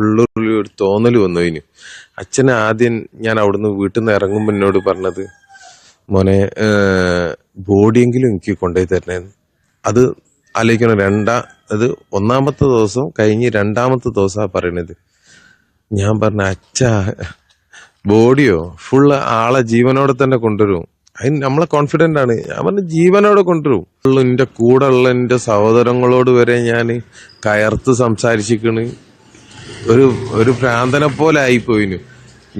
ഉള്ളിൽ ഒരു തോന്നൽ വന്നു അതിന്. അച്ഛൻ ആദ്യം ഞാൻ അവിടുന്ന് വീട്ടിൽ നിന്ന് ഇറങ്ങുമ്പോൾ എന്നോട് പറഞ്ഞത് മോനെ ബോഡിയെങ്കിലും എനിക്ക് കൊണ്ടുപോയി തരണേന്ന്. അത് ആലോചിക്കണം രണ്ടാ അത് ഒന്നാമത്തെ ദിവസം കഴിഞ്ഞ് രണ്ടാമത്തെ ദിവസമാണ് പറയണത്. ഞാൻ പറഞ്ഞ അച്ഛ ബോഡിയോ? ഫുള്ള് ആളെ ജീവനോടെ തന്നെ കൊണ്ടുവരും. അതിന് നമ്മളെ കോൺഫിഡന്റ് ആണ്. ഞാൻ പറഞ്ഞ ജീവനോടെ കൊണ്ടുവരും. എന്റെ കൂടെ ഉള്ള എന്റെ സഹോദരങ്ങളോട് വരെ ഞാൻ കയർത്ത് സംസാരിച്ചിക്കണ് ഒരു ഒരു ഭ്രാന്തനെ പോലെ ആയിപ്പോയിനു.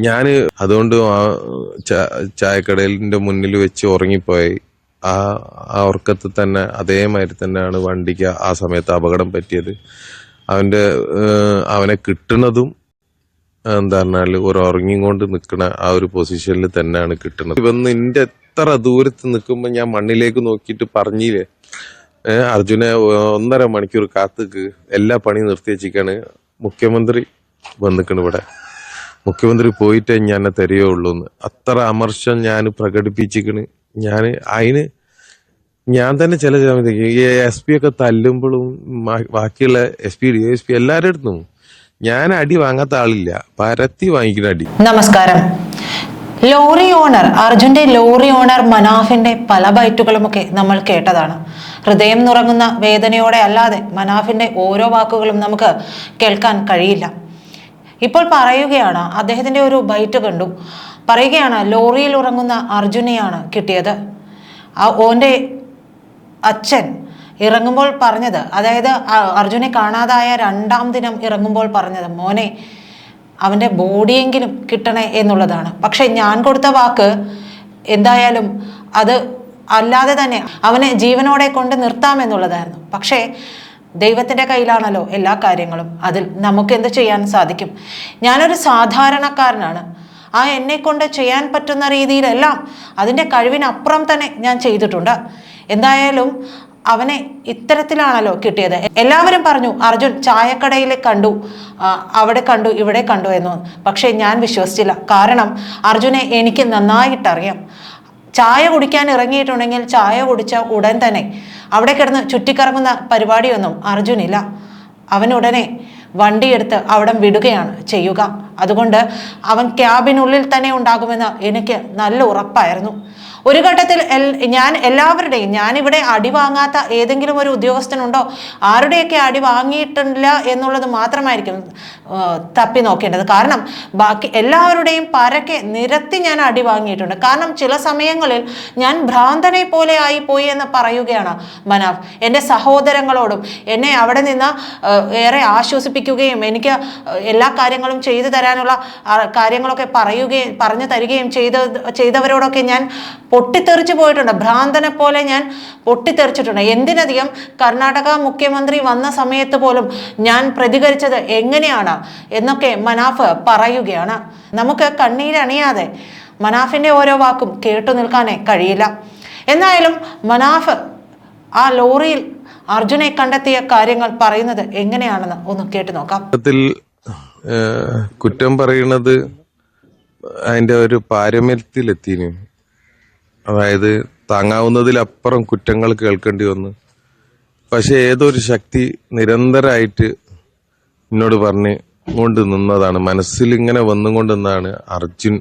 ഞാൻ അതുകൊണ്ട് ആ ചായക്കടലിന്റെ മുന്നിൽ വെച്ച് ഉറങ്ങിപ്പോയി. ആ ആ ഉറക്കത്തിൽ തന്നെ അതേമാതിരി തന്നെയാണ് വണ്ടിക്ക് ആ സമയത്ത് അപകടം പറ്റിയത്. അവന്റെ അവനെ കിട്ടുന്നതും എന്താ പറഞ്ഞാൽ ഒരു ഉറങ്ങിക്കൊണ്ട് നിൽക്കുന്ന ആ ഒരു പൊസിഷനിൽ തന്നെയാണ് കിട്ടുന്നത്. ഇവന്ന് എന്റെ എത്ര ദൂരത്ത് നിൽക്കുമ്പോൾ ഞാൻ മണ്ണിലേക്ക് നോക്കിയിട്ട് പറഞ്ഞില്ലേ? അർജുനെ ഒന്നര മണിക്കൂർ കാത്തുക്ക്. എല്ലാ പണിയും നിർത്തി വെച്ചിക്കാണ് മുഖ്യമന്ത്രി വന്നിക്കണ് ഇവിടെ. മുഖ്യമന്ത്രി പോയിട്ടേ ഞാൻ തരികയുള്ളൂ എന്ന്. അത്ര അമർഷം ഞാൻ പ്രകടിപ്പിച്ചിക്കണ്. ഞാൻ അതിന് ഞാൻ തന്നെ ചില സമയത്ത് ഈ എസ് പി ഒക്കെ തല്ലുമ്പോഴും ബാക്കിയുള്ള S P D S P എല്ലാവരുടെ അടുത്തും ഞാൻ അടി വാങ്ങാത്ത ആളില്ല. പരത്തി വാങ്ങിക്കുന്ന അടി. നമസ്കാരം. ലോറി ഓണർ അർജുന്റെ ലോറി ഓണർ മനാഫിന്റെ പല ബൈറ്റുകളുമൊക്കെ നമ്മൾ കേട്ടതാണ്. ഹൃദയം നുറങ്ങുന്ന വേദനയോടെ അല്ലാതെ മനാഫിന്റെ ഓരോ വാക്കുകളും നമുക്ക് കേൾക്കാൻ കഴിയില്ല. ഇപ്പോൾ പറയുകയാണ് അദ്ദേഹത്തിന്റെ ഒരു ബൈറ്റ് കണ്ടു. പറയുകയാണ് ലോറിയിൽ ഉറങ്ങുന്ന അർജുനെയാണ് കിട്ടിയത്. ആ ഓന്റെ അച്ഛൻ ഇറങ്ങുമ്പോൾ പറഞ്ഞത് അതായത് അർജുനെ കാണാതായ രണ്ടാം ദിനം ഇറങ്ങുമ്പോൾ പറഞ്ഞത് മോനെ അവന്റെ ബോഡിയെങ്കിലും കിട്ടണേ എന്നുള്ളതാണ്. പക്ഷേ ഞാൻ കൊടുത്ത വാക്ക് എന്തായാലും അത് അല്ലാതെ തന്നെ അവനെ ജീവനോടെ കൊണ്ട് നിർത്താമെന്നുള്ളതായിരുന്നു പക്ഷേ ദൈവത്തിന്റെ കയ്യിലാണല്ലോ എല്ലാ കാര്യങ്ങളും. അതിൽ നമുക്ക് എന്ത് ചെയ്യാൻ സാധിക്കും? ഞാനൊരു സാധാരണക്കാരനാണ്. ആ എന്നെ കൊണ്ട് ചെയ്യാൻ പറ്റുന്ന രീതിയിലെല്ലാം അതിന്റെ കഴിവിനപ്പുറം തന്നെ ഞാൻ ചെയ്തിട്ടുണ്ട്. എന്തായാലും അവനെ ഇത്തരത്തിലാണല്ലോ കിട്ടിയത്. എല്ലാവരും പറഞ്ഞു അർജുൻ ചായക്കടയിൽ കണ്ടു. അവിടെ കണ്ടു ഇവിടെ കണ്ടു എന്ന്. പക്ഷേ ഞാൻ വിശ്വസിച്ചില്ല. കാരണം അർജുനെ എനിക്ക് നന്നായിട്ടറിയാം. ചായ കുടിക്കാൻ ഇറങ്ങിയിട്ടുണ്ടെങ്കിൽ ചായ കുടിച്ച ഉടൻ തന്നെ അവിടെ കിടന്ന് ചുറ്റിക്കറങ്ങുന്ന പരിപാടിയൊന്നും അർജുനില്ല. അവൻ ഉടനെ വണ്ടിയെടുത്ത് അവിടെ വിടുകയാണ് ചെയ്യുക. അതുകൊണ്ട് അവൻ ക്യാബിനുള്ളിൽ തന്നെ ഉണ്ടാകുമെന്ന് എനിക്ക് നല്ല ഉറപ്പായിരുന്നു. ഒരു ഘട്ടത്തിൽ ഞാൻ എല്ലാവരുടെയും ഞാനിവിടെ അടി വാങ്ങാത്ത ഏതെങ്കിലും ഒരു ഉദ്യോഗസ്ഥനുണ്ടോ? ആരുടെയൊക്കെ അടി വാങ്ങിയിട്ടില്ല എന്നുള്ളത് മാത്രമായിരിക്കും തപ്പി നോക്കേണ്ടത്. കാരണം ബാക്കി എല്ലാവരുടെയും പരക്കെ നിരത്തി ഞാൻ അടി വാങ്ങിയിട്ടുണ്ട്. കാരണം ചില സമയങ്ങളിൽ ഞാൻ ഭ്രാന്തനെ പോലെ ആയി പോയി എന്ന് പറയുകയാണ് മനാഫ്. എന്റെ സഹോദരങ്ങളോടും എന്നെ അവിടെ നിന്ന് ഏറെ ആശ്വസിപ്പിക്കുകയും എനിക്ക് എല്ലാ കാര്യങ്ങളും ചെയ്തു തരാനുള്ള കാര്യങ്ങളൊക്കെ പറയുകയും പറഞ്ഞു തരികയും ചെയ്ത ചെയ്തവരോടൊക്കെ ഞാൻ പൊട്ടിത്തെറിച്ചു പോയിട്ടുണ്ട്. ഭ്രാന്തനെ പോലെ ഞാൻ പൊട്ടിത്തെറിച്ചിട്ടുണ്ട്. എന്തിനധികം കർണാടക മുഖ്യമന്ത്രി വന്ന സമയത്ത് പോലും ഞാൻ പ്രതികരിച്ചത് എങ്ങനെയാണ് എന്നൊക്കെ മനാഫ് പറയുകയാണ്. നമുക്ക് കണ്ണീരണിയാതെ മനാഫിന്റെ ഓരോ വാക്കും കേട്ടു നിൽക്കാനേ കഴിയില്ല. എന്തായാലും മനാഫ് ആ ലോറിയിൽ അർജുനെ കണ്ടെത്തിയ കാര്യങ്ങൾ പറയുന്നത് എങ്ങനെയാണെന്ന് ഒന്ന് കേട്ടു നോക്കാം. കുറ്റം പറയുന്നത് അതിന്റെ ഒരു പാരമ്യത്തിലെത്തിന് അതായത് താങ്ങാവുന്നതിലപ്പുറം കുറ്റങ്ങൾ കേൾക്കേണ്ടി വന്നു. പക്ഷെ ഏതൊരു ശക്തി നിരന്തരമായിട്ട് എന്നോട് പറഞ്ഞ് കൊണ്ട് നിന്നതാണ്. മനസ്സിൽ ഇങ്ങനെ വന്നുകൊണ്ട് നിന്നാണ് അർജുൻ.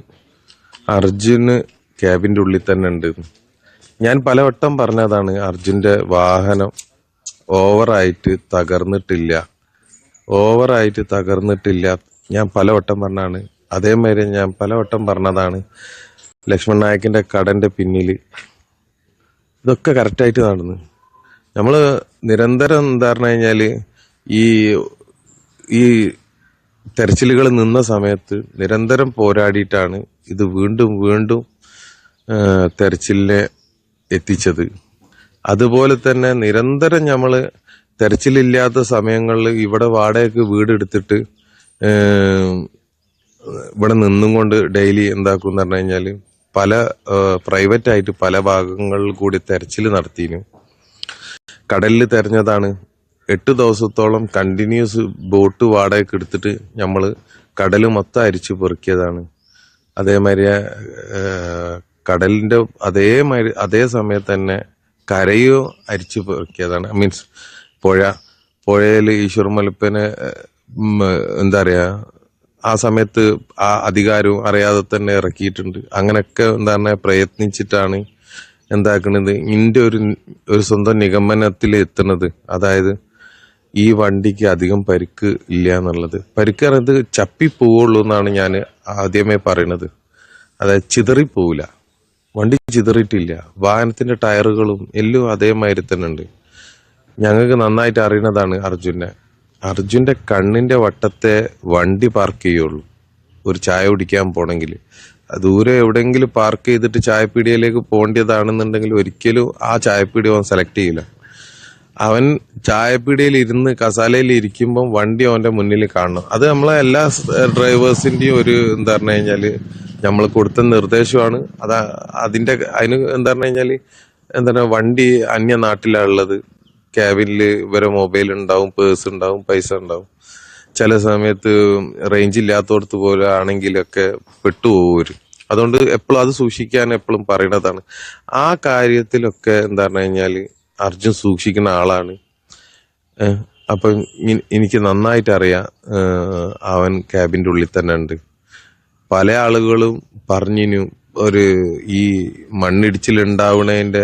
അർജുന് ക്യാബിന്റെ ഉള്ളിൽ തന്നെ ഉണ്ട്. ഞാൻ പലവട്ടം പറഞ്ഞതാണ് അർജുന്റെ വാഹനം ഓവറായിട്ട് തകർന്നിട്ടില്ല. ഓവറായിട്ട് തകർന്നിട്ടില്ല. ഞാൻ പലവട്ടം പറഞ്ഞാണ്. അതേമാതിരി ഞാൻ പലവട്ടം പറഞ്ഞതാണ്. ലക്ഷ്മൺ നായക്കിന്റെ കടന്റെ പിന്നിൽ ഇതൊക്കെ കറക്റ്റായിട്ട് നടന്നു നമ്മൾ നിരന്തരം എന്താ പറഞ്ഞു കഴിഞ്ഞാൽ ഈ ഈ തെരച്ചിലുകൾ നിന്ന സമയത്ത് നിരന്തരം പോരാടിയിട്ടാണ് ഇത് വീണ്ടും വീണ്ടും തെരച്ചിലിനെ എത്തിച്ചത്. അതുപോലെ തന്നെ നിരന്തരം നമ്മൾ തെരച്ചിലില്ലാത്ത സമയങ്ങളിൽ ഇവിടെ വാടകയ്ക്ക് വീടെടുത്തിട്ട് ഇവിടെ നിന്നും കൊണ്ട് ഡെയിലി എന്താക്കും എന്ന് പറഞ്ഞു കഴിഞ്ഞാൽ പല പ്രൈവറ്റ് ആയിട്ട് പല ഭാഗങ്ങളിൽ കൂടി തെരച്ചിൽ നടത്തിയിരുന്നു. കടലിൽ തെരഞ്ഞതാണ്. എട്ട് ദിവസത്തോളം കണ്ടിന്യൂസ് ബോട്ട് വാടകയ്ക്ക് എടുത്തിട്ട് നമ്മൾ കടൽ മൊത്തം അരിച്ചു പെറുക്കിയതാണ്. അതേമാതിരി കടലിന്റെ അതേമാതിരി അതേ സമയത്ത് തന്നെ കരയോ അരിച്ചു പെറുക്കിയതാണ്. മീൻസ് പുഴ പുഴയിൽ ഈശ്വർ മലപ്പനെ എന്താ പറയാ ആ സമയത്ത് ആ അധികാരവും അറിയാതെ തന്നെ ഇറക്കിയിട്ടുണ്ട്. അങ്ങനെയൊക്കെ എന്താ പറഞ്ഞ പ്രയത്നിച്ചിട്ടാണ് എന്താക്കണത്. ഇന്റെ ഒരു ഒരു സ്വന്തം നിഗമനത്തിൽ എത്തുന്നത്. അതായത് ഈ വണ്ടിക്ക് അധികം പരിക്ക് ഇല്ല എന്നുള്ളത്. പരിക്ക് പറയുന്നത് ചപ്പി പോവുള്ളൂ എന്നാണ് ഞാൻ ആദ്യമേ പറയണത്. അതായത് ചിതറിപ്പോവില്ല വണ്ടി ചിതറിയിട്ടില്ല. വാഹനത്തിന്റെ ടയറുകളും എല്ലാം അതേമാതിരി തന്നെ ഉണ്ട്. ഞങ്ങൾക്ക് നന്നായിട്ട് അറിയണതാണ് അർജുനെ. അർജുന്റെ കണ്ണിന്റെ വട്ടത്തെ വണ്ടി പാർക്ക് ചെയ്യുള്ളൂ. ഒരു ചായ കുടിക്കാൻ പോണെങ്കിൽ ദൂരെ എവിടെയെങ്കിലും പാർക്ക് ചെയ്തിട്ട് ചായപ്പീടിയയിലേക്ക് പോകേണ്ടതാണെന്നുണ്ടെങ്കിൽ ഒരിക്കലും ആ ചായപ്പീടിയ അവൻ സെലക്ട് ചെയ്യില്ല. അവൻ ചായപ്പീടിയയിൽ ഇരുന്ന് കസാലയിൽ ഇരിക്കുമ്പം വണ്ടി അവന്റെ മുന്നിൽ കാണണം. അത് നമ്മളെ എല്ലാ ഡ്രൈവേഴ്സിന്റെയും ഒരു എന്താ പറഞ്ഞു കഴിഞ്ഞാൽ നമ്മൾ കൊടുത്ത നിർദ്ദേശമാണ്. അതാ അതിന്റെ അതിന് എന്താ പറഞ്ഞു കഴിഞ്ഞാൽ എന്താണ് വണ്ടി അന്യ നാട്ടിലാണ് ഉള്ളത്. ക്യാബിനിൽ ഇവരെ മൊബൈൽ ഉണ്ടാവും പേഴ്സ് ഉണ്ടാവും പൈസ ഉണ്ടാവും ചില സമയത്ത് റേഞ്ച് ഇല്ലാത്തടത്ത് പോലെ ആണെങ്കിലൊക്കെ പെട്ടുപോകും അതുകൊണ്ട് എപ്പോഴും അത് സൂക്ഷിക്കാൻ എപ്പോഴും പറയണതാണ്. ആ കാര്യത്തിലൊക്കെ എന്താ പറഞ്ഞു കഴിഞ്ഞാൽ അർജുൻ സൂക്ഷിക്കുന്ന ആളാണ്. അപ്പം എനിക്ക് നന്നായിട്ട് അറിയാം അവൻ ക്യാബിന്റെ ഉള്ളിൽ തന്നെ ഉണ്ട്. പല ആളുകളും പറഞ്ഞിനു ഒരു ഈ മണ്ണിടിച്ചിലുണ്ടാവണതിന്റെ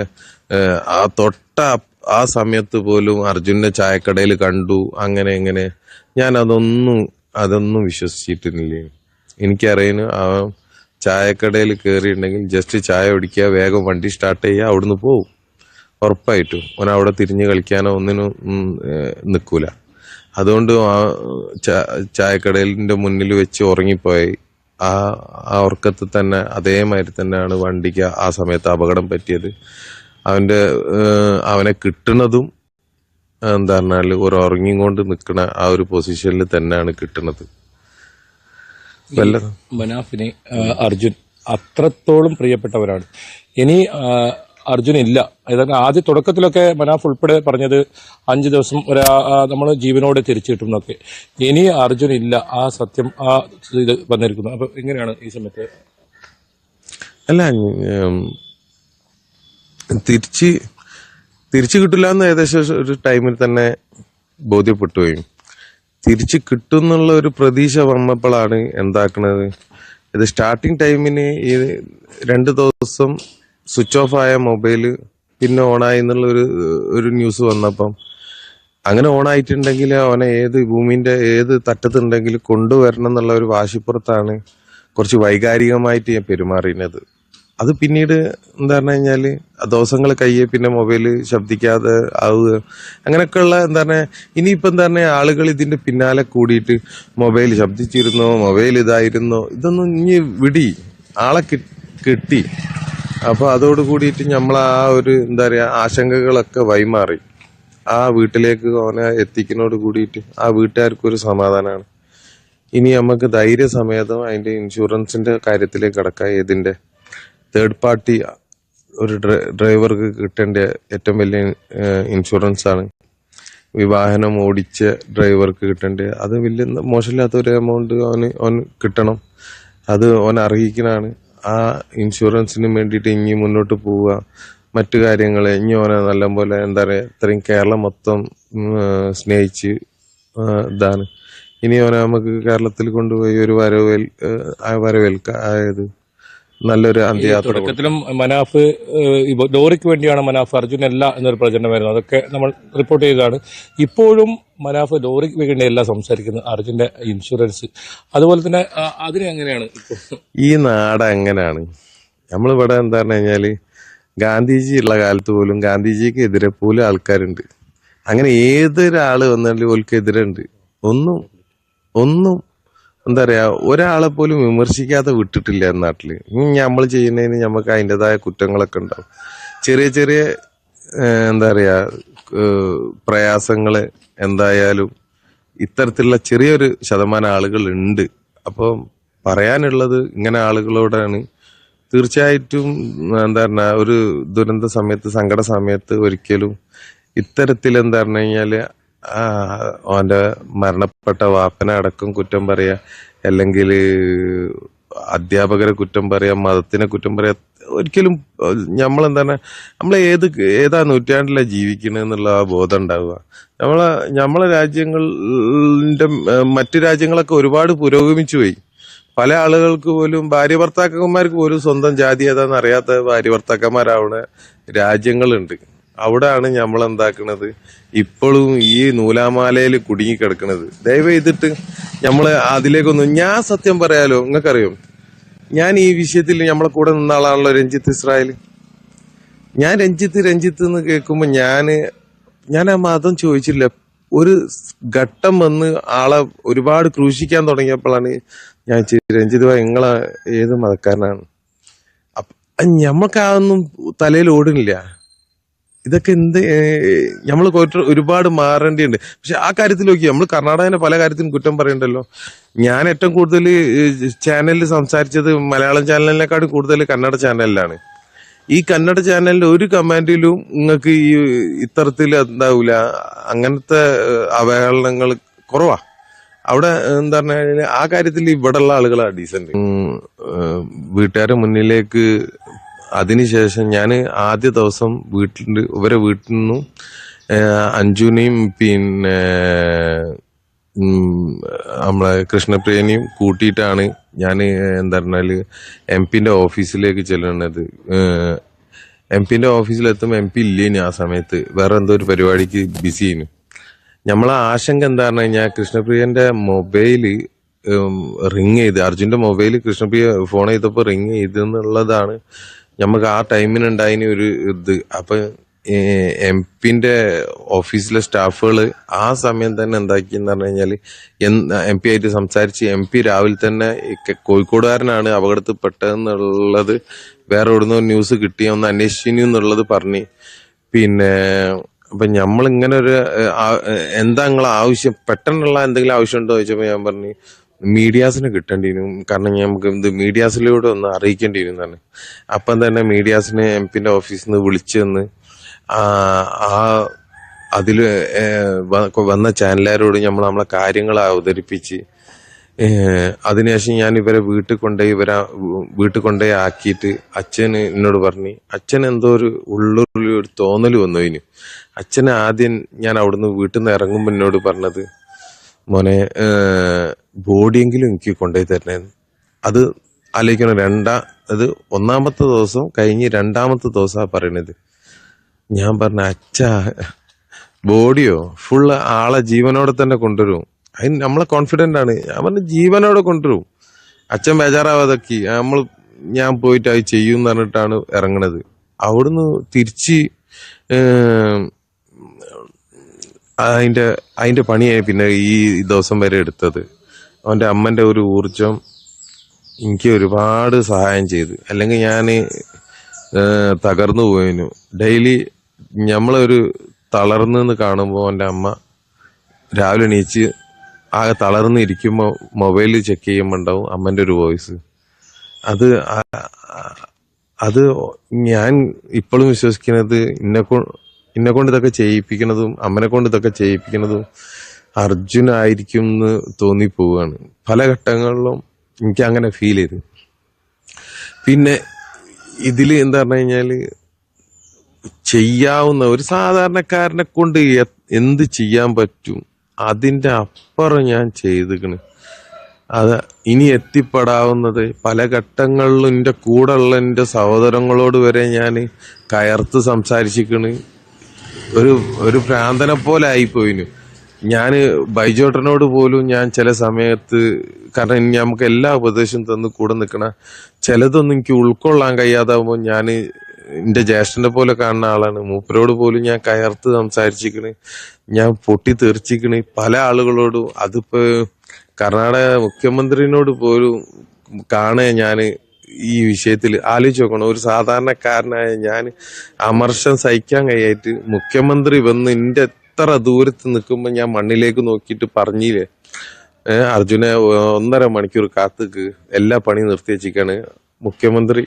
ഏഹ്, ആ തൊട്ട ആ സമയത്ത് പോലും അർജുനെ ചായക്കടയിൽ കണ്ടു അങ്ങനെ ഇങ്ങനെ. ഞാൻ അതൊന്നും അതൊന്നും വിശ്വസിച്ചിട്ടില്ല? എനിക്കറിയുന്നു ആ ചായക്കടയിൽ കയറിയിട്ടുണ്ടെങ്കിൽ ജസ്റ്റ് ചായ ഒടിക്കുക വേഗം വണ്ടി സ്റ്റാർട്ട് ചെയ്യുക അവിടുന്ന് പോവും. ഉറപ്പായിട്ടും. ഓൻ അവിടെ തിരിഞ്ഞ് കളിക്കാനോ ഒന്നിനും നിൽക്കൂല അതുകൊണ്ട് ആ ചായക്കടയിലിന്റെ മുന്നിൽ വെച്ച് ഉറങ്ങിപ്പോയി. ആ ആ ഉറക്കത്തിൽ തന്നെ അതേമാതിരി തന്നെയാണ് വണ്ടിക്ക് ആ സമയത്ത് അപകടം പറ്റിയത്. അവന്റെ അവനെ കിട്ടുന്നതും എന്താ പറഞ്ഞാൽ ഒരു ഉറങ്ങിക്കൊണ്ട് നിൽക്കുന്ന ആ ഒരു പൊസിഷനിൽ തന്നെയാണ് കിട്ടുന്നത്. മനാഫിനെ അർജുൻ അത്രത്തോളം പ്രിയപ്പെട്ടവരാണ്. ഇനി അർജുൻ ഇല്ല. അതായത് ആദ്യ തുടക്കത്തിലൊക്കെ മനാഫ് ഉൾപ്പെടെ പറഞ്ഞത് അഞ്ചു ദിവസം ഒരു നമ്മൾ ജീവനോടെ തിരിച്ചു കിട്ടും എന്നൊക്കെ ഇനി അർജുൻ ഇല്ല. ആ സത്യം ആ ഇത് വന്നിരിക്കുന്നു. അപ്പൊ എങ്ങനെയാണ് ഈ സമയത്ത്. അല്ല തിരിച്ച് തിരിച്ചു കിട്ടില്ല എന്ന് ഏകദേശം ഒരു ടൈമിൽ തന്നെ ബോധ്യപ്പെട്ടു പോയി. തിരിച്ച് കിട്ടും എന്നുള്ള ഒരു പ്രതീക്ഷ വന്നപ്പോഴാണ് എന്താക്കണത്. ഇത് സ്റ്റാർട്ടിങ് ടൈമിന് ഈ രണ്ട് ദിവസം സ്വിച്ച് ഓഫ് ആയ മൊബൈൽ പിന്നെ ഓണായി എന്നുള്ള ഒരു ഒരു ന്യൂസ് വന്നപ്പം അങ്ങനെ ഓണായിട്ടുണ്ടെങ്കിൽ അവനെ ഏത് ഭൂമിന്റെ ഏത് തട്ടത്തുണ്ടെങ്കിൽ കൊണ്ടുവരണം എന്നുള്ള ഒരു വാശിപ്പുറത്താണ് കുറച്ച് വൈകാരികമായിട്ട് ഞാൻ പെരുമാറിയത്. അത് പിന്നീട് എന്താ പറഞ്ഞു കഴിഞ്ഞാൽ ആ ദിവസങ്ങൾ കയ്യേ പിന്നെ മൊബൈൽ ശബ്ദിക്കാതെ ആവുക. അങ്ങനെയൊക്കെയുള്ള എന്താ പറഞ്ഞ ഇനിയിപ്പം പറഞ്ഞ ആളുകൾ ഇതിന്റെ പിന്നാലെ കൂടിയിട്ട് മൊബൈൽ ശബ്ദിച്ചിരുന്നോ മൊബൈൽ ഇതായിരുന്നോ ഇതൊന്നും ഇനി വിടി ആളെ കിട്ടി. അപ്പൊ അതോട് കൂടിയിട്ട് നമ്മൾ ആ ഒരു എന്താ പറയാ ആശങ്കകളൊക്കെ വൈമാറി ആ വീട്ടിലേക്ക് അവനെ എത്തിക്കുന്നതോട് കൂടിയിട്ട് ആ വീട്ടുകാർക്ക് ഒരു സമാധാനമാണ് ഇനി നമുക്ക് ധൈര്യസമേതം അതിന്റെ ഇൻഷുറൻസിന്റെ കാര്യത്തിലേക്ക് കിടക്കാം ഏതിന്റെ തേർഡ് പാർട്ടി ഒരു ഡ്രൈവർക്ക് കിട്ടേണ്ട ഏറ്റവും വലിയ ഇൻഷുറൻസ് ആണ്. വിവാഹനം വാഹനം ഓടിച്ച ഡ്രൈവർക്ക് കിട്ടേണ്ട. അത് വലിയ മോശമില്ലാത്ത ഒരു എമൗണ്ട് അവന് അവൻ കിട്ടണം. അത് അവൻ അർഹിക്കണാണ്. ആ ഇൻഷുറൻസിന് വേണ്ടിയിട്ട് ഇനി മുന്നോട്ട് പോവുക. മറ്റു കാര്യങ്ങൾ ഇനി അവനെ നല്ലപോലെ എന്താ പറയുക ഇത്രയും കേരളം മൊത്തം സ്നേഹിച്ച് ഇതാണ്. ഇനി അവനെ നമുക്ക് കേരളത്തിൽ കൊണ്ടുപോയി ഒരു വരവേൽ വരവേൽക്ക അതായത് നല്ലൊരു അന്ത്യയാത്ര. തുടക്കത്തിലും മനാഫ് ഡോറിക്ക് വേണ്ടിയാണ് മനാഫ് അർജുൻ അല്ല എന്നൊരു പ്രചരണമായിരുന്നു അതൊക്കെ നമ്മൾ റിപ്പോർട്ട് ചെയ്തതാണ്. ഇപ്പോഴും മനാഫ് ലോറിക്ക് വേണ്ടിയല്ല സംസാരിക്കുന്നത് അർജുന്റെ ഇൻഷുറൻസ്. അതുപോലെ തന്നെ അതിന് എങ്ങനെയാണ് ഈ നാട് അങ്ങനെയാണ് നമ്മളിവിടെ എന്താ പറഞ്ഞു കഴിഞ്ഞാൽ ഗാന്ധിജി ഉള്ള കാലത്ത് പോലും ഗാന്ധിജിക്ക് എതിരെ പോലും ആൾക്കാരുണ്ട്. അങ്ങനെ ഏതൊരാൾ വന്നാലും ഓൽക്ക് എതിരെ ഉണ്ട്. ഒന്നും ഒന്നും എന്താ പറയാ ഒരാളെ പോലും വിമർശിക്കാതെ വിട്ടിട്ടില്ല നാട്ടിൽ. നമ്മൾ ചെയ്യുന്നതിന് നമുക്ക് അതിന്റെതായ കുറ്റങ്ങളൊക്കെ ഉണ്ടാവും. ചെറിയ ചെറിയ എന്താ പറയാ പ്രയാസങ്ങൾ എന്തായാലും ഇത്തരത്തിലുള്ള ചെറിയൊരു ശതമാനം ആളുകൾ ഉണ്ട്. അപ്പം പറയാനുള്ളത് ഇങ്ങനെ ആളുകളോടാണ്. തീർച്ചയായിട്ടും എന്താ പറഞ്ഞ ഒരു ദുരന്ത സമയത്ത് സങ്കട സമയത്ത് ഒരിക്കലും ഇത്തരത്തിൽ എന്താ പറഞ്ഞു കഴിഞ്ഞാൽ ആ, അവന്റെ മരണപ്പെട്ട വാപ്പനെ അടക്കം കുറ്റം പറയാ. അല്ലെങ്കിൽ അധ്യാപകരെ കുറ്റം പറയാ മതത്തിനെ കുറ്റം പറയാ. ഒരിക്കലും നമ്മളെന്താണ് നമ്മൾ ഏത് ഏതാ നൂറ്റാണ്ടിലാണ് ജീവിക്കണെന്നുള്ള ആ ബോധം ഉണ്ടാവുക. നമ്മളെ നമ്മളെ രാജ്യങ്ങളുടെ മറ്റു രാജ്യങ്ങളൊക്കെ ഒരുപാട് പുരോഗമിച്ചു പോയി. പല ആളുകൾക്ക് പോലും ഭാര്യ ഭർത്താക്കന്മാർക്ക് പോലും സ്വന്തം ജാതി ഏതാണെന്ന് അറിയാത്ത ഭാര്യ ഭർത്താക്കന്മാരാവണ രാജ്യങ്ങളുണ്ട്. അവിടെയാണ് നമ്മൾ എന്താക്കണത് ഇപ്പോഴും ഈ നൂലാമാലയിൽ കുടുങ്ങി കിടക്കുന്നത് ദയവ് ചെയ്തിട്ട് നമ്മൾ അതിലേക്കൊന്നും ഞാൻ സത്യം പറയാലോ നിങ്ങൾക്കറിയോ? ഞാൻ ഈ വിഷയത്തിൽ നമ്മളെ കൂടെ നിന്ന ആളാണല്ലോ രഞ്ജിത്ത് ഇസ്രായേൽ ഞാൻ രഞ്ജിത്ത് രഞ്ജിത്ത് എന്ന് കേൾക്കുമ്പോൾ ഞാൻ ഞാൻ ആ മതം ചോദിച്ചില്ല ഒരു ഘട്ടം വന്ന് ആളെ ഒരുപാട് ക്രൂശിക്കാൻ തുടങ്ങിയപ്പോഴാണ് ഞാൻ രഞ്ജിത് ഭായി നിങ്ങളെ ഏത് മതക്കാരനാണ്? അപ്പൊ തലയിൽ ഓടുന്നില്ല. ഇതൊക്കെ എന്ത് നമ്മൾ ഒരുപാട് മാറേണ്ടിയുണ്ട്. പക്ഷെ ആ കാര്യത്തിൽ നോക്കി നമ്മൾ കർണാടകനെ പല കാര്യത്തിനും കുറ്റം പറയണ്ടല്ലോ. ഞാൻ ഏറ്റവും കൂടുതൽ ചാനലിൽ സംസാരിച്ചത് മലയാളം ചാനലിനെക്കാളും കൂടുതൽ കന്നഡ ചാനലിലാണ്. ഈ കന്നഡ ചാനലിന്റെ ഒരു കമാൻഡിലും നിങ്ങൾക്ക് ഈ ഇത്തരത്തിൽ എന്താവില്ല അങ്ങനത്തെ അവഹേളനങ്ങൾ കുറവാ. അവിടെ എന്താ പറഞ്ഞാൽ ആ കാര്യത്തിൽ ഇവിടെയുള്ള ആളുകളാണ് ഡീസന്റ്. വീട്ടുകാരുടെ മുന്നിലേക്ക് അതിനുശേഷം ഞാൻ ആദ്യ ദിവസം വീട്ടിൽ ഇവരെ വീട്ടിൽ നിന്നും അഞ്ജുനെയും പിന്നെ നമ്മളെ കൃഷ്ണപ്രിയനെയും കൂട്ടിയിട്ടാണ് ഞാൻ എന്താ പറഞ്ഞാൽ എം പിന്റെ ഓഫീസിലേക്ക് ചെല്ലുന്നത്. എം പിന്റെ ഓഫീസിലെത്തുമ്പോൾ എം പി ഇല്ലേനി ആ സമയത്ത്. വേറെ എന്തോ ഒരു പരിപാടിക്ക് ബിസി ചെയ്യുന്നു നമ്മളെ ആശങ്ക എന്താ പറഞ്ഞു കഴിഞ്ഞാൽ കൃഷ്ണപ്രിയന്റെ മൊബൈൽ റിങ് ചെയ്ത് അർജുന്റെ മൊബൈൽ കൃഷ്ണപ്രിയ ഫോൺ ചെയ്തപ്പോ റിങ് ചെയ്തെന്നുള്ളതാണ് നമുക്ക് ആ ടൈമിനുണ്ടായിന് ഒരു ഇത്. അപ്പൊ എം പിന്റെ ഓഫീസിലെ സ്റ്റാഫുകൾ ആ സമയം തന്നെ എന്താക്കി എന്ന് പറഞ്ഞു കഴിഞ്ഞാൽ എം പി ആയിട്ട് സംസാരിച്ച് എം പി രാവിലെ തന്നെ കോഴിക്കോടുകാരനാണ് അപകടത്തിൽ പെട്ടതെന്നുള്ളത് വേറെ എവിടുന്നോ ന്യൂസ് കിട്ടി ഒന്ന് അന്വേഷിച്ചു എന്നുള്ളത് പറഞ്ഞ്. പിന്നെ അപ്പൊ നമ്മൾ ഇങ്ങനെ ഒരു എന്താ നിങ്ങളെ ആവശ്യം? പെട്ടെന്നുള്ള എന്തെങ്കിലും ആവശ്യം ഉണ്ടോ ചോദിച്ചപ്പോൾ ഞാൻ പറഞ്ഞു മീഡിയാസിനെ കിട്ടേണ്ടിയിരുന്നു. കാരണം നമുക്ക് ഇത് മീഡിയാസിലൂടെ ഒന്ന് അറിയിക്കേണ്ടിയിരുന്നു തന്നെ അപ്പം തന്നെ മീഡിയാസിനെ എം പിന്റെ ഓഫീസിൽ നിന്ന് വിളിച്ചു വന്ന് ആ വ- വന്ന ചാനലുകാരോട് നമ്മൾ നമ്മളെ കാര്യങ്ങൾ അവതരിപ്പിച്ച് അതിനുശേഷം ഞാൻ ഇവരെ വീട്ടിൽ കൊണ്ടുപോയി ഇവരെ വീട്ടിൽ കൊണ്ടുപോയി ആക്കിയിട്ട് അച്ഛൻ എന്നോട് പറഞ്ഞു അച്ഛൻ എന്തോ ഒരു ഉള്ളുള്ളിൽ ഒരു തോന്നൽ വന്നു അതിന്. അച്ഛൻ ആദ്യം ഞാൻ അവിടുന്ന് വീട്ടിൽ നിന്ന് ഇറങ്ങുമ്പോൾ എന്നോട് പറഞ്ഞത് മോനെ ബോഡിയെങ്കിലും എനിക്ക് കൊണ്ടുപോയി തരണേന്ന് അത് ആലോചിക്കണം. രണ്ടാ അത് ഒന്നാമത്തെ ദിവസം കഴിഞ്ഞ് രണ്ടാമത്തെ ദിവസമാണ് പറയണത്. ഞാൻ പറഞ്ഞ അച്ഛ ബോഡിയോ? ഫുള്ള് ആളെ ജീവനോടെ തന്നെ കൊണ്ടുവരും. അതിന് നമ്മളെ കോൺഫിഡന്റ് ആണ്. ഞാൻ പറഞ്ഞ ജീവനോടെ കൊണ്ടുവരും. അച്ഛൻ ബേജാറാവാതൊക്കെ നമ്മൾ ഞാൻ പോയിട്ട് അത് ചെയ്യും എന്ന് പറഞ്ഞിട്ടാണ് ഇറങ്ങണത്. അവിടുന്ന് തിരിച്ച് അതിന്റെ അതിന്റെ പണിയായി പിന്നെ ഈ ദിവസം വരെ എടുത്തത്. അവന്റെ അമ്മന്റെ ഒരു ഊർജം എനിക്ക് ഒരുപാട് സഹായം ചെയ്തു. അല്ലെങ്കിൽ ഞാൻ തകർന്നു പോയിനു. ഡെയിലി നമ്മളൊരു തളർന്നെന്ന് കാണുമ്പോൾ എന്റെ അമ്മ രാവിലെ എണീച്ച് ആകെ തളർന്ന് ഇരിക്കുമ്പോൾ മൊബൈൽ ചെക്ക് ചെയ്യുമ്പോൾ ഉണ്ടാവും അമ്മന്റെ ഒരു വോയിസ്. അത് അത് ഞാൻ ഇപ്പോഴും വിശ്വസിക്കുന്നത് ഇന്നെ ഇന്നെ കൊണ്ട് ഇതൊക്കെ ചെയ്യിപ്പിക്കുന്നതും അമ്മനെ കൊണ്ട് ഇതൊക്കെ ചെയ്യിപ്പിക്കുന്നതും അർജുനായിരിക്കും എന്ന് തോന്നിപ്പോവുകയാണ് പല ഘട്ടങ്ങളിലും എനിക്ക് അങ്ങനെ ഫീൽ ചെയ്തു. പിന്നെ ഇതിൽ എന്താ പറഞ്ഞു കഴിഞ്ഞാൽ ചെയ്യാവുന്ന ഒരു സാധാരണക്കാരനെ കൊണ്ട് എന്ത് ചെയ്യാൻ പറ്റും? അതിന്റെ അപ്പുറം ഞാൻ ചെയ്തിക്കണ്. അത് ഇനി എത്തിപ്പെടാവുന്നത് പല ഘട്ടങ്ങളിലും എന്റെ കൂടെ ഉള്ള എന്റെ സഹോദരങ്ങളോട് വരെ ഞാൻ കയർത്ത് സംസാരിച്ചിക്കണ്. ഒരു ഒരു ഭ്രാന്തനെ പോലെ ആയിപ്പോയിനു ഞാൻ ബൈജോട്ടനോട് പോലും ഞാൻ ചില സമയത്ത് കാരണം നമുക്ക് എല്ലാ ഉപദേശവും തന്ന് കൂടെ നിൽക്കണ ചിലതൊന്നും എനിക്ക് ഉൾക്കൊള്ളാൻ കഴിയാതാവുമ്പോൾ ഞാൻ എന്റെ ജ്യേഷ്ഠന്റെ പോലെ കാണുന്ന ആളാണ്. മൂപ്പരോട് പോലും ഞാൻ കയർത്ത് സംസാരിച്ചിക്കണ് ഞാൻ പൊട്ടി തെറിച്ചിക്കണ് പല ആളുകളോടും അതിപ്പോ കർണാടക മുഖ്യമന്ത്രിനോട് പോലും കാണേ ഞാൻ ഈ വിഷയത്തിൽ ആലോചിച്ച് നോക്കണം. ഒരു സാധാരണക്കാരനായ ഞാൻ അമർഷം സഹിക്കാൻ കഴിയായിട്ട് മുഖ്യമന്ത്രി വന്ന് എന്റെ എത്ര ദൂരത്ത് നിൽക്കുമ്പോൾ ഞാൻ മണ്ണിലേക്ക് നോക്കിയിട്ട് പറഞ്ഞില്ലേ? അർജുനെ ഒന്നര മണിക്കൂർ കാത്തുക്ക് എല്ലാ പണിയും നിർത്തി വെച്ചിക്കാണ് മുഖ്യമന്ത്രി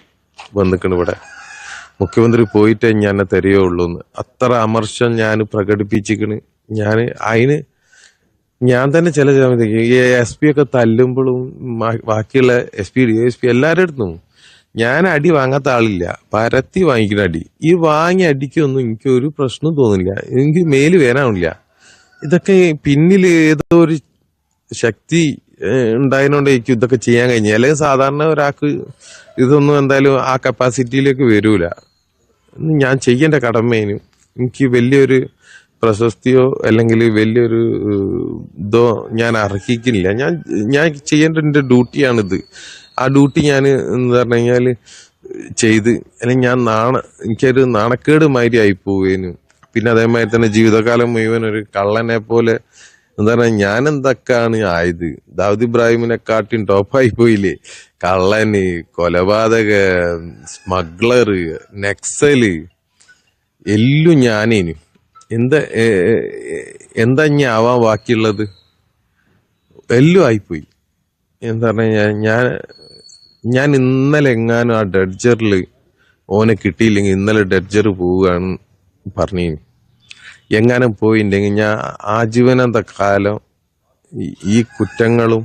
വന്നിക്കണ് ഇവിടെ. മുഖ്യമന്ത്രി പോയിട്ടേ ഞാൻ തരികയുള്ളൂ എന്ന് അത്ര അമർഷം ഞാൻ പ്രകടിപ്പിച്ചിക്കണ്. ഞാൻ അതിന് ഞാൻ തന്നെ ചില സമയത്തേക്ക് ഈ എസ് പി ഒക്കെ തല്ലുമ്പോഴും ബാക്കിയുള്ള S P D S P എല്ലാവരുടെ അടുത്തും. ഞാൻ അടി വാങ്ങാത്ത ആളില്ല. പരത്തി വാങ്ങിക്കുന്ന അടി. ഈ വാങ്ങിയ അടിക്കൊന്നും എനിക്ക് ഒരു പ്രശ്നം തോന്നില്ല. എനിക്ക് മേൽ വേനാവില്ല ഇതൊക്കെ പിന്നിൽ ഏതോ ഒരു ശക്തി ഉണ്ടായതുകൊണ്ട് എനിക്ക് ഇതൊക്കെ ചെയ്യാൻ കഴിഞ്ഞ. അല്ലെങ്കിൽ സാധാരണ ഒരാൾക്ക് ഇതൊന്നും എന്തായാലും ആ കപ്പാസിറ്റിയിലേക്ക് വരൂല. ഞാൻ ചെയ്യേണ്ട കടമേനും. എനിക്ക് വലിയൊരു പ്രശസ്തിയോ അല്ലെങ്കിൽ വലിയൊരു ഇതോ ഞാൻ അർഹിക്കുന്നില്ല. ഞാൻ ഞാൻ ചെയ്യേണ്ട എന്റെ ഡ്യൂട്ടിയാണിത്. ആ ഡ്യൂട്ടി ഞാൻ എന്ന് പറഞ്ഞു കഴിഞ്ഞാൽ ചെയ്ത് അല്ലെങ്കിൽ ഞാൻ നാണ എനിക്കൊരു നാണക്കേട് മാതിരി ആയി പോവേനു പിന്നെ അതേമാതിരി തന്നെ ജീവിതകാലം മുഴുവൻ ഒരു കള്ളനെ പോലെ എന്താ പറയാ ഞാൻ എന്തൊക്കെയാണ് ആയത്? ദാവൂദ് ഇബ്രാഹിമിനെ കാട്ടിയും ടോപ്പായി പോയില്ലേ? കള്ളന് കൊലപാതക സ്മഗ്ലർ നെക്സൽ എല്ലാം ഞാനേനു. എന്താ എന്താ ഇനി ആവാൻ ബാക്കിയുള്ളത്? എല്ലു ആയിപ്പോയി. എന്താ പറഞ്ഞ ഞാൻ ഞാൻ ഇന്നലെ എങ്ങാനും ആ ഡഡ്ജറിൽ ഓനെ കിട്ടിയില്ലെങ്കിൽ ഇന്നലെ ഡഡ്ജർ പോവുകയാണ് പറഞ്ഞു എങ്ങാനും പോയിണ്ടെങ്കിൽ ഞാൻ ആജീവനന്ത കാലം ഈ- കുറ്റങ്ങളും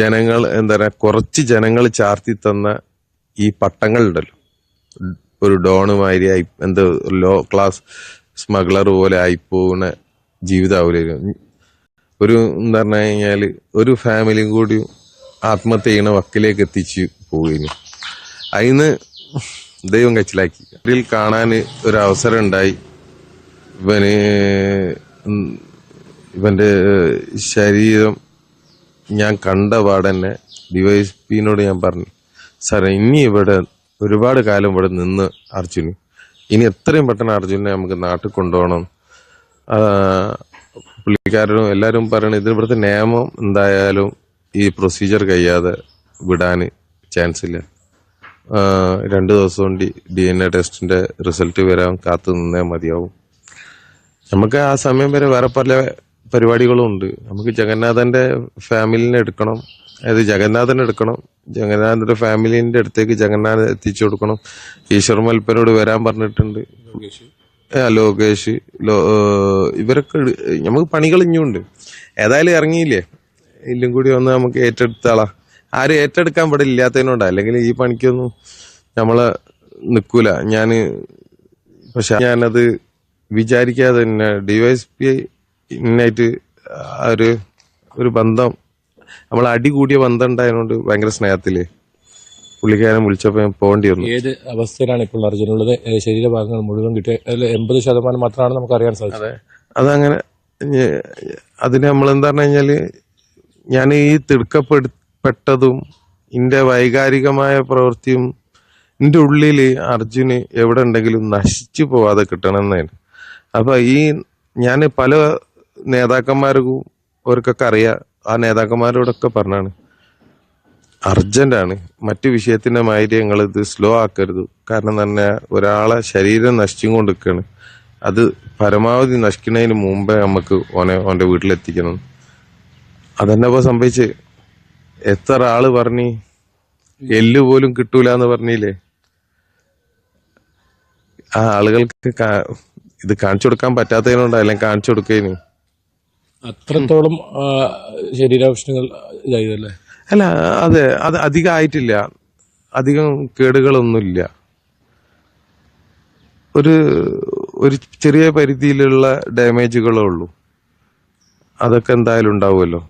ജനങ്ങൾ എന്താ പറയാ കുറച്ച് ജനങ്ങൾ ചാർത്തി തന്ന ഈ പട്ടങ്ങളുണ്ടല്ലോ. ഒരു ഡോണ് മാതിരി ആയി എന്തോ ലോ ക്ലാസ് സ്മഗ്ലർ പോലെ ആയിപ്പോകുന്ന ജീവിതാവൂലായിരുന്നു ഒരു എന്താ പറഞ്ഞു കഴിഞ്ഞാൽ ഒരു ഫാമിലിയും കൂടി ആത്മഹത്യ ചെയ്യണ വക്കിലേക്ക് എത്തിച്ച് പോവുകയും അതിന് ദൈവം കച്ചിലാക്കി. അതിൽ കാണാൻ ഒരു അവസരം ഉണ്ടായി. ഇവന് ഇവന്റെ ശരീരം ഞാൻ കണ്ട പാടന്നെ. ഡിവൈസ് പിന്നോട് ഞാൻ പറഞ്ഞു സാറേ ഇനി ഇവിടെ ഒരുപാട് കാലം ഇവിടെ നിന്ന് അർജുന്. ഇനി എത്രയും പെട്ടെന്ന് അർജുനെ നമുക്ക് നാട്ടിൽ കൊണ്ടുപോകണം. പുള്ളിക്കാരനും എല്ലാവരും പറയണം ഇതിന് ഇവിടുത്തെ നിയമം എന്തായാലും ഈ പ്രൊസീജിയർ കഴിയാതെ വിടാൻ ചാൻസ് ഇല്ല. രണ്ട് ദിവസം കൊണ്ട് ഡി എൻ എ ടെസ്റ്റിന്റെ റിസൾട്ട് വരാൻ കാത്തു നിന്നേ മതിയാവും. നമുക്ക് ആ സമയം വരെ വേറെ പല പരിപാടികളും ഉണ്ട്. നമുക്ക് ജഗന്നാഥന്റെ ഫാമിലിനെ എടുക്കണം. അതായത് ജഗന്നാഥനെ എടുക്കണം. ജഗന്നാഥന്റെ ഫാമിലിന്റെ അടുത്തേക്ക് ജഗന്നാഥൻ എത്തിച്ചു കൊടുക്കണം. ഈശ്വർ മൽപ്പനോട് വരാൻ പറഞ്ഞിട്ടുണ്ട്. ലോകേഷ്. ലോ ഇവരൊക്കെ നമുക്ക് പണികൾ ഇനിയുണ്ട് ഏതായാലും ഇറങ്ങിയില്ലേ? ഇല്ലും കൂടി ഒന്ന് നമുക്ക് ഏറ്റെടുത്താളാ. ആരും ഏറ്റെടുക്കാൻ ഇവിടെ ഇല്ലാത്തതിനോണ്ടാ അല്ലെങ്കിൽ ഈ പണിക്കൊന്നും നമ്മളെ നിൽക്കൂല. ഞാൻ പക്ഷെ ഞാനത് വിചാരിക്കാതെ തന്നെ ഡിവൈഎസ് പി ഇന്നായിട്ട് ആ ഒരു ഒരു ബന്ധം നമ്മൾ അടി കൂടിയ ബന്ധം ഉണ്ടായതുകൊണ്ട് ഭയങ്കര സ്നേഹത്തിൽ. പുള്ളിക്കാരൻ വിളിച്ചപ്പോ ഞാൻ പോകേണ്ടി വന്നു. ഏത് അവസ്ഥയിലാണ് ഇപ്പോൾ അർജുനുള്ളത് ശരീരഭാഗങ്ങൾ മുഴുവൻ കിട്ടിയ അതിൽ എൺപത് ശതമാനം മാത്രമാണ് നമുക്ക് അറിയാൻ സാധിച്ചത്. അതെ. അതങ്ങനെ അതിന് നമ്മൾ എന്താ പറഞ്ഞു കഴിഞ്ഞാൽ ഞാൻ ഈ തിടുക്കപ്പെട്ടതും എന്റെ വൈകാരികമായ പ്രവൃത്തിയും എന്റെ ഉള്ളിൽ അർജുന് എവിടെ ഉണ്ടെങ്കിലും നശിച്ചു പോവാതെ കിട്ടണം എന്നാണ് അപ്പൊ ഈ ഞാൻ പല നേതാക്കന്മാർക്കും അവർക്കൊക്കെ അറിയാം. ആ നേതാക്കന്മാരോടൊക്കെ പറഞ്ഞാണ്. അർജന്റാണ്. മറ്റു വിഷയത്തിന്റെ മാതിരി ഞങ്ങൾ ഇത് സ്ലോ ആക്കരുത്. കാരണം തന്നെ ഒരാളെ ശരീരം നശിച്ചും കൊണ്ടിരിക്കുകയാണ് അത് പരമാവധി നശിക്കുന്നതിന് മുമ്പേ നമുക്ക് ഓനെ ഓന്റെ വീട്ടിലെത്തിക്കണം. അതന്നെ ഇപ്പോൾ സംഭവിച്ച്. എത്ര ആൾ പറഞ്ഞു എല്ല് പോലും കിട്ടൂല എന്ന് പറഞ്ഞില്ലേ? ആ ആളുകൾക്ക് ഇത് കാണിച്ചു കൊടുക്കാൻ പറ്റാത്തതിനുണ്ടോ അല്ലെങ്കിൽ കാണിച്ചു കൊടുക്കേനു അത്രത്തോളം ശരീരാവശ്യങ്ങൾ ഇതായതല്ലേ? അല്ല അതെ അത് അധികം ആയിട്ടില്ല അധികം കേടുകളൊന്നുമില്ല. ഒരു ഒരു ചെറിയ പരിധിയിലുള്ള ഡാമേജുകളേ ഉള്ളൂ. അതൊക്കെ എന്തായാലും ഉണ്ടാവുമല്ലോ.